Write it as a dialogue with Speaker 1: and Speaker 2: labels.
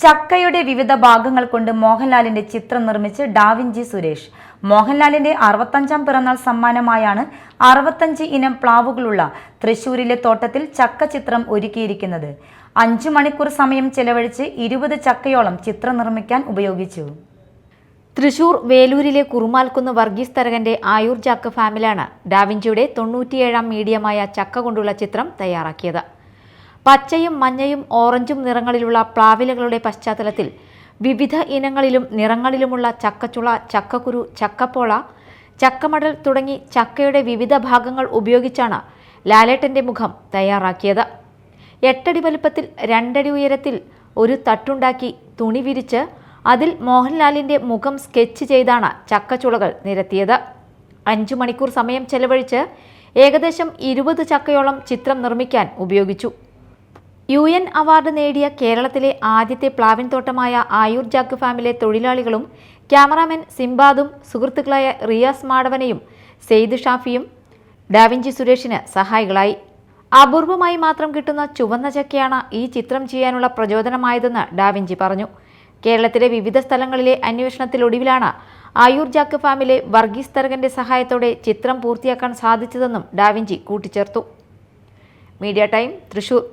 Speaker 1: ചക്കയുടെ വിവിധ ഭാഗങ്ങൾ കൊണ്ട് മോഹൻലാലിന്റെ ചിത്രം നിർമ്മിച്ച് ഡാവിൻജി സുരേഷ്. മോഹൻലാലിന്റെ അറുപത്തഞ്ചാം പിറന്നാൾ സമ്മാനമായാണ് അറുപത്തഞ്ച് ഇനം പ്ലാവുകളുള്ള തൃശൂരിലെ തോട്ടത്തിൽ ചക്ക ചിത്രം ഒരുക്കിയിരിക്കുന്നത്. അഞ്ചു മണിക്കൂർ സമയം ചെലവഴിച്ച് ഇരുപത് ചക്കയോളം ചിത്രം നിർമ്മിക്കാൻ ഉപയോഗിച്ചു.
Speaker 2: തൃശൂർ വേലൂരിലെ കുറുമാൽക്കുന്ന് വർഗീസ് തരകന്റെ ആയൂർ ചക്ക ഫാമിലാണ് ഡാവിഞ്ചിയുടെ തൊണ്ണൂറ്റിയേഴാം മീഡിയമായ ചക്ക കൊണ്ടുള്ള ചിത്രം തയ്യാറാക്കിയത്. പച്ചയും മഞ്ഞയും ഓറഞ്ചും നിറങ്ങളിലുള്ള പ്ലാവിലകളുടെ പശ്ചാത്തലത്തിൽ വിവിധ ഇനങ്ങളിലും നിറങ്ങളിലുമുള്ള ചക്കച്ചുള ചക്കക്കുരു ചക്കപ്പോള ചക്കമടൽ തുടങ്ങി ചക്കയുടെ വിവിധ ഭാഗങ്ങൾ ഉപയോഗിച്ചാണ് ലാലേട്ടന്റെ മുഖം തയ്യാറാക്കിയത്. എട്ടടി വലുപ്പത്തിൽ രണ്ടടി ഉയരത്തിൽ ഒരു തട്ടുണ്ടാക്കി തുണി വിരിച്ച് അതിൽ മോഹൻലാലിന്റെ മുഖം സ്കെച്ച് ചെയ്താണ് ചക്കച്ചുളകൾ നിരത്തിയത്. അഞ്ചു മണിക്കൂർ സമയം ചെലവഴിച്ച് ഏകദേശം ഇരുപത് ചക്കയോളം ചിത്രം നിർമ്മിക്കാൻ ഉപയോഗിച്ചു. യു എൻ അവാർഡ് നേടിയ കേരളത്തിലെ ആദ്യത്തെ പ്ലാവിൻ തോട്ടമായ ആയൂർ ജാക്ക് ഫാമിലെ തൊഴിലാളികളും ക്യാമറാമാൻ സിംബാദും സുഹൃത്തുക്കളായ റിയാസ് മാടവനയും സെയ്ദ് ഷാഫിയും ഡാവിഞ്ചി സുരേഷിന് സഹായികളായി. അപൂർവമായി മാത്രം കിട്ടുന്ന ചുവന്ന ചക്കയാണ് ഈ ചിത്രം ചെയ്യാനുള്ള പ്രചോദനമായതെന്ന് ഡാവിഞ്ചി പറഞ്ഞു. കേരളത്തിലെ വിവിധ സ്ഥലങ്ങളിലെ അന്വേഷണത്തിലൊടുവിലാണ് ആയൂർ ജാക്ക് ഫാമിലെ വർഗീസ് തരകന്റെ സഹായത്തോടെ ചിത്രം പൂർത്തിയാക്കാൻ സാധിച്ചതെന്നും ഡാവിഞ്ചി കൂട്ടിച്ചേർത്തു. Media time Thrissur.